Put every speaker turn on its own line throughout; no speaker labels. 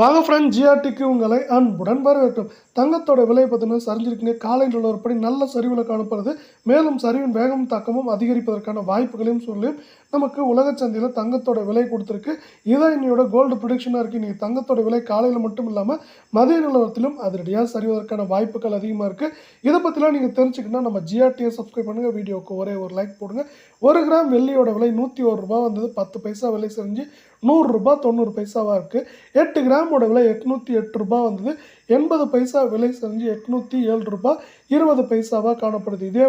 வாங்க ஃப்ரெண்ட் ஜிஆர்டிக்கு உங்களை அன்புடன் வரவேற்கும். தங்கத்தோட விலை பார்த்தீங்கன்னா சரிஞ்சிருக்குங்க. காலையில் நிலவரப்படி நல்ல சரிவில் காணப்படுது. மேலும் சரிவின் வேகம் தாக்கமும் அதிகரிப்பதற்கான வாய்ப்புகளையும் சொல்லியும் நமக்கு உலக சந்தையில் தங்கத்தோட விலை கொடுத்துருக்கு. இதான் இன்னையோட கோல்டு ப்ரொடிக்ஷனாக இருக்குது நீங்கள் தங்கத்தோட விலை காலையில் மட்டும் இல்லாமல் மதிய நிலவரத்திலும் அதிரடியாக சரிவதற்கான வாய்ப்புகள் அதிகமாக இருக்குது இதை பற்றிலாம் நீங்கள் தெரிஞ்சுக்கணும்னா நம்ம ஜிஆர்டியை சப்ஸ்கிரைப் பண்ணுங்கள் வீடியோவுக்கு ஒரே ஒரு லைக் போடுங்க. ஒரு கிராம் வெள்ளியோட விலை நூற்றி ஒரு ரூபா வந்தது. பத்து பைசா விலை செஞ்சு நூறுரூபா தொண்ணூறு பைசாவாக இருக்குது எட்டு கிராமோட விலை எட்நூற்றி எட்டு ரூபா வந்தது. எண்பது பைசா விலை செஞ்சு எட்நூற்றி ஏழு ரூபாய் இருபது பைசாவாக காணப்படுது. இதே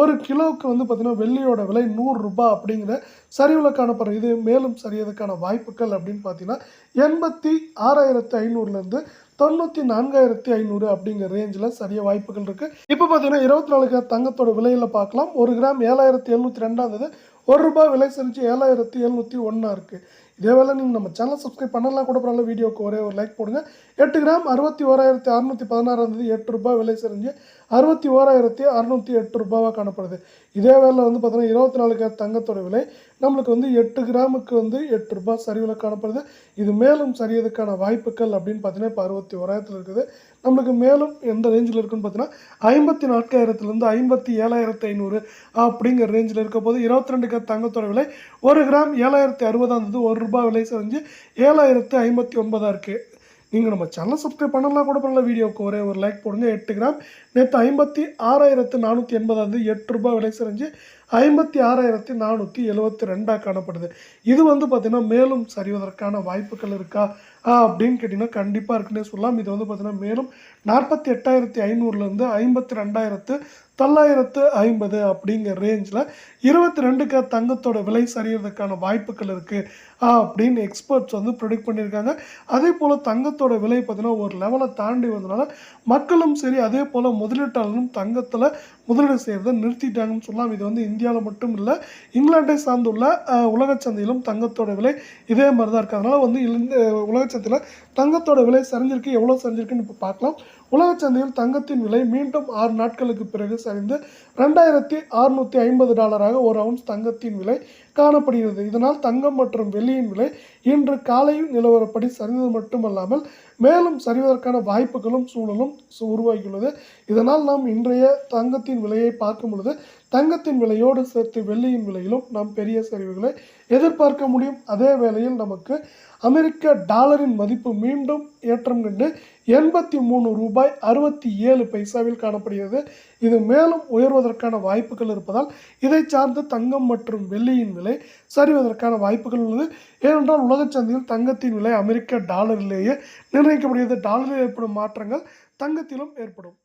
ஒரு கிலோவுக்கு வந்து பார்த்திங்கன்னா வெள்ளியோட விலை நூறுரூபா அப்படிங்கிற சரிவில் காணப்படுற இது மேலும் சரியதுக்கான வாய்ப்புகள் அப்படின்னு பார்த்தீங்கன்னா எண்பத்தி ஆறாயிரத்து ஐநூறுலேருந்து தொண்ணூற்றி நான்காயிரத்தி ஐநூறு அப்படிங்கிற ரேஞ்சில் சரிய வாய்ப்புகள் இருக்குது இப்போ பார்த்தீங்கன்னா இருபத்தி நாலு கிராம் தங்கத்தோட விலையில் பார்க்கலாம் ஒரு கிராம் ஏழாயிரத்தி எழுநூற்றி ரெண்டாந்தது ஒரு ரூபாய் விலை செஞ்சு ஏழாயிரத்தி எழுநூற்றி ஒன்றா இருக்குது இதேவேளை நீங்கள் நம்ம சேனல் சப்ஸ்கிரைப் பண்ணலாம் கூட பரவாயில்ல வீடியோக்கு ஒரே ஒரு லைக் போடுங்க. எட்டு கிராம் அறுபத்தி ஓராயிரத்தி அறுநூற்றி பதினாறு இருந்தது எட்டு ரூபாய் விலை செஞ்சு அறுபத்தி ஓராயிரத்தி அறுநூற்றி எட்டு ரூபாவாக காணப்படுது. இதே வேலை வந்து பார்த்தீங்கன்னா இருபத்தி நாலு கிராம் தங்கத்தோட விலை நம்மளுக்கு வந்து எட்டு கிராமுக்கு வந்து எட்டு ரூபாய் சரிவில் காணப்படுது. இது மேலும் சரியதுக்கான வாய்ப்புகள் அப்படின்னு பார்த்தீங்கன்னா இப்போ அறுபத்தி ஓராயிரத்தில் இருக்குது. நம்மளுக்கு மேலும் எந்த ரேஞ்சில் இருக்குன்னு பார்த்தீங்கன்னா ஐம்பத்தி நான்காயிரத்துலேருந்து ஐம்பத்தி ஏழாயிரத்து ஐநூறு அப்படிங்கிற ரேஞ்சில் இருக்க போது இருபத்தி ரெண்டு கிராம் தங்கத்தோட விலை ஒரு கிராம் ஏழாயிரத்தி அறுபதாம் இருந்தது ஒரு ரூபாய் விலை செஞ்சு ஏழாயிரத்து ஐம்பத்தி ஒன்பதாக இருக்குது நீங்கள் நம்ம சேனல் சப்ஸ்கிரைப் பண்ணலாம் கூட பண்ணல வீடியோவுக்கு ஒரே ஒரு லைக் போடுங்க. எட்டு கிராம் நேற்று ஐம்பத்தி ஆறாயிரத்து நானூற்றி எண்பதாவது எட்டு ரூபாய் விலை செஞ்சு ஐம்பத்தி ஆறாயிரத்தி நானூற்றி எழுபத்தி ரெண்டாக காணப்படுது. இது வந்து பார்த்திங்கன்னா மேலும் சரிவதற்கான வாய்ப்புகள் இருக்கா? ஆ, அப்படின்னு கேட்டிங்கன்னா கண்டிப்பாக இருக்குன்னே சொல்லலாம். இது வந்து பார்த்திங்கன்னா மேலும் நாற்பத்தி எட்டாயிரத்தி ஐநூறுலேருந்து ஐம்பத்தி ரெண்டாயிரத்து தொள்ளாயிரத்து ஐம்பது அப்படிங்கிற ரேஞ்சில் இருபத்தி ரெண்டுக்கு தங்கத்தோட விலை சரியறதுக்கான வாய்ப்புகள் இருக்குது அப்படின்னு எக்ஸ்பர்ட்ஸ் வந்து ப்ரொடிக்ட் பண்ணியிருக்காங்க. அதே போல் தங்கத்தோட விலை பார்த்தீங்கன்னா ஒரு லெவலை தாண்டி வந்தனால மக்களும் சரி அதே போல் முதலீட்டாளர்களும் தங்கத்தில் முதலீடு செய்கிறத நிறுத்திட்டாங்கன்னு சொல்லலாம். இது வந்து இந்தியாவில் மட்டும் இல்லை இங்கிலாண்டை சார்ந்துள்ள உலக சந்தையிலும் தங்கத்தோட விலை இதே மாதிரி தான் இருக்குது அதனால் வந்து இந்த உலக சந்தையில் தங்கத்தோட விலை சரிஞ்சிருக்கு எவ்வளோ சரிஞ்சிருக்குன்னு இப்போ பார்க்கலாம். உலக சந்தையில் தங்கத்தின் விலை மீண்டும் ஆறு நாட்களுக்கு பிறகு சரிந்து ரெண்டாயிரத்தி அறுநூற்றி ஐம்பது டாலராக ஒரு அவுன்ஸ் தங்கத்தின் விலை காணப்படுகிறது. இதனால் தங்கம் மற்றும் வெள்ளியின் விலை இன்று காலையில் நிலவரப்படி சரிந்தது மட்டுமல்லாமல் மேலும் சரிவதற்கான வாய்ப்புகளும் சூழலும் சு- உருவாகியுள்ளது. இதனால் நாம் இன்றைய தங்கத்தின் விலையை பார்க்கும் பொழுது தங்கத்தின் விலையோடு சேர்த்து வெள்ளியின் விலையிலும் நாம் பெரிய சரிவுகளை எதிர்பார்க்க முடியும். அதே வேளையில் நமக்கு அமெரிக்க டாலரின் மதிப்பு மீண்டும் ஏற்றம் கண்டு எண்பத்தி மூணு ரூபாய் அறுபத்தி ஏழு பைசாவில் காணப்படுகிறது. இது மேலும் உயர்வதற்கான வாய்ப்புகள் இருப்பதால் இதை சார்ந்து தங்கம் மற்றும் வெள்ளியின் விலை சரிவதற்கான வாய்ப்புகள் உள்ளது. ஏனென்றால் உலகச் சந்தையில் தங்கத்தின் விலை அமெரிக்க டாலரிலேயே நிர்ணயிக்கப்படுகிறது. டாலரில் ஏற்படும் மாற்றங்கள் தங்கத்திலும் ஏற்படும்.